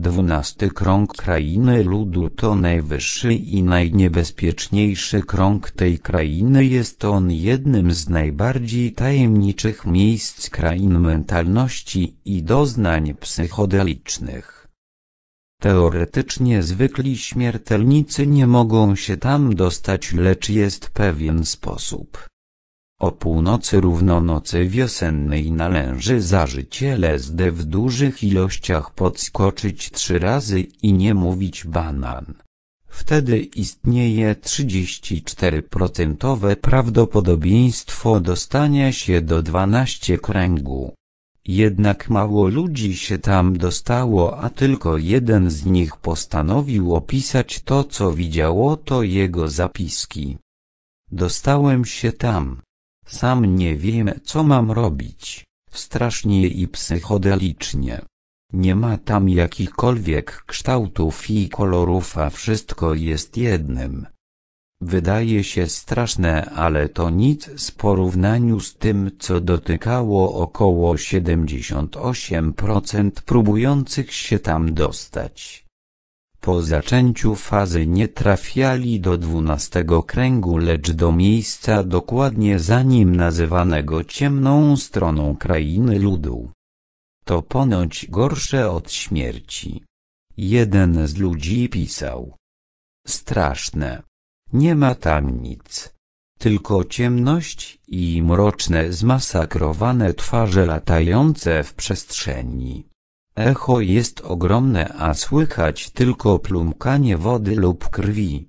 Dwunasty krąg krainy ludu to najwyższy i najniebezpieczniejszy krąg tej krainy jest on jednym z najbardziej tajemniczych miejsc krain mentalności i doznań psychodelicznych. Teoretycznie zwykli śmiertelnicy nie mogą się tam dostać lecz jest pewien sposób. O północy równonocy wiosennej należy zażyć LSD w dużych ilościach podskoczyć trzy razy i nie mówić banan. Wtedy istnieje 34% prawdopodobieństwo dostania się do 12 kręgu. Jednak mało ludzi się tam dostało a tylko jeden z nich postanowił opisać to co widziało to jego zapiski. Dostałem się tam. Sam nie wiem co mam robić. Strasznie i psychodelicznie. Nie ma tam jakichkolwiek kształtów i kolorów a wszystko jest jednym. Wydaje się straszne ale to nic w porównaniu z tym co dotykało około 78% próbujących się tam dostać. Po zaczęciu fazy nie trafiali do dwunastego kręgu lecz do miejsca dokładnie za nim nazywanego ciemną stroną krainy ludu. To ponoć gorsze od śmierci. Jeden z ludzi pisał. Straszne. Nie ma tam nic. Tylko ciemność i mroczne zmasakrowane twarze latające w przestrzeni. Echo jest ogromne a słychać tylko plumkanie wody lub krwi.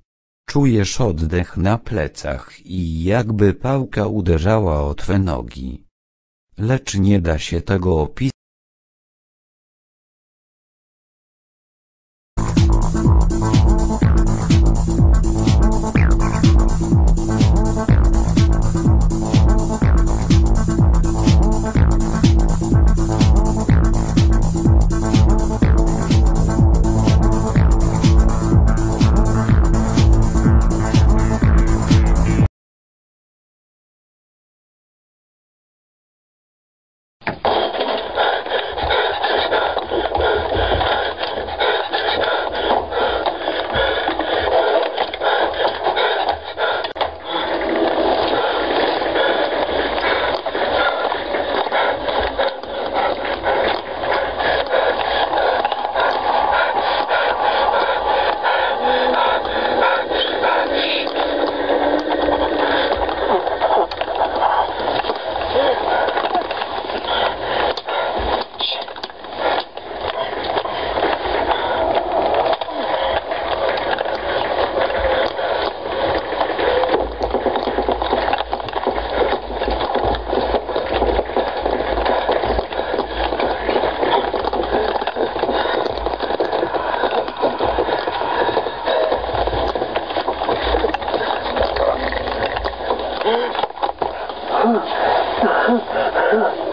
Czujesz oddech na plecach i jakby pałka uderzała o twe nogi. Lecz nie da się tego opisać. ハハハ。